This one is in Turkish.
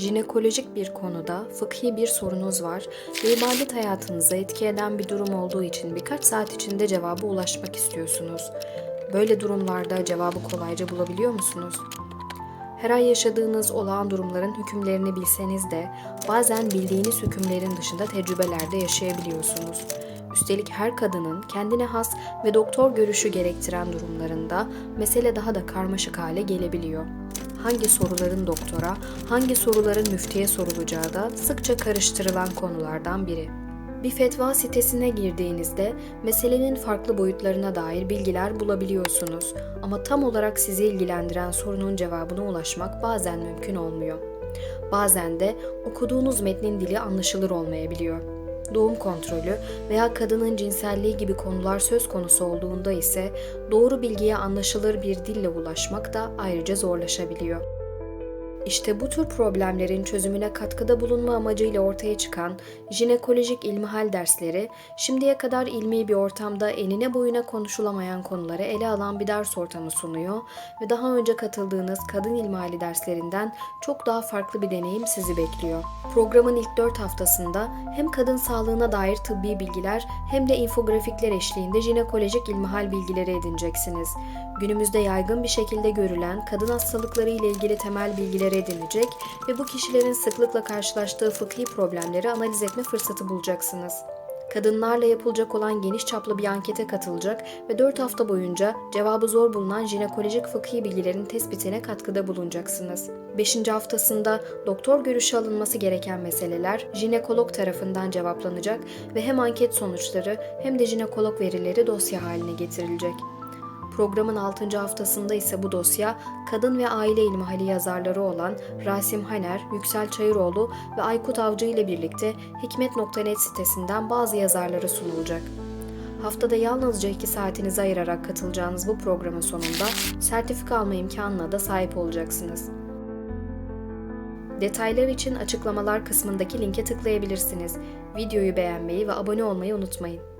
jinekolojik bir konuda fıkhi bir sorunuz var ve ibadet hayatınıza etki eden bir durum olduğu için birkaç saat içinde cevaba ulaşmak istiyorsunuz. Böyle durumlarda cevabı kolayca bulabiliyor musunuz? Her ay yaşadığınız olağan durumların hükümlerini bilseniz de bazen bildiğiniz hükümlerin dışında tecrübelerde yaşayabiliyorsunuz. Üstelik her kadının kendine has ve doktor görüşü gerektiren durumlarında mesele daha da karmaşık hale gelebiliyor. Hangi soruların doktora, hangi soruların müftiye sorulacağı da sıkça karıştırılan konulardan biri. Bir fetva sitesine girdiğinizde meselenin farklı boyutlarına dair bilgiler bulabiliyorsunuz ama tam olarak sizi ilgilendiren sorunun cevabına ulaşmak bazen mümkün olmuyor. Bazen de okuduğunuz metnin dili anlaşılır olmayabiliyor. Doğum kontrolü veya kadının cinselliği gibi konular söz konusu olduğunda ise doğru bilgiye anlaşılır bir dille ulaşmak da ayrıca zorlaşabiliyor. İşte bu tür problemlerin çözümüne katkıda bulunma amacıyla ortaya çıkan jinekolojik ilmihal dersleri, şimdiye kadar ilmi bir ortamda enine boyuna konuşulamayan konuları ele alan bir ders ortamı sunuyor ve daha önce katıldığınız kadın ilmihali derslerinden çok daha farklı bir deneyim sizi bekliyor. Programın ilk 4 haftasında hem kadın sağlığına dair tıbbi bilgiler hem de infografikler eşliğinde jinekolojik ilmihal bilgileri edineceksiniz. Günümüzde yaygın bir şekilde görülen kadın hastalıkları ile ilgili temel bilgileri edinecek ve bu kişilerin sıklıkla karşılaştığı fıkhi problemleri analiz etme fırsatı bulacaksınız. Kadınlarla yapılacak olan geniş çaplı bir ankete katılacak ve 4 hafta boyunca cevabı zor bulunan jinekolojik fıkhi bilgilerin tespitine katkıda bulunacaksınız. 5. haftasında doktor görüşü alınması gereken meseleler jinekolog tarafından cevaplanacak ve hem anket sonuçları hem de jinekolog verileri dosya haline getirilecek. Programın 6. haftasında ise bu dosya kadın ve aile ilmihali yazarları olan Rasim Haner, Yüksel Çayıroğlu ve Aykut Avcı ile birlikte hikmet.net sitesinden bazı yazarlara sunulacak. Haftada yalnızca 2 saatinizi ayırarak katılacağınız bu programın sonunda sertifika alma imkanına da sahip olacaksınız. Detaylar için açıklamalar kısmındaki linke tıklayabilirsiniz. Videoyu beğenmeyi ve abone olmayı unutmayın.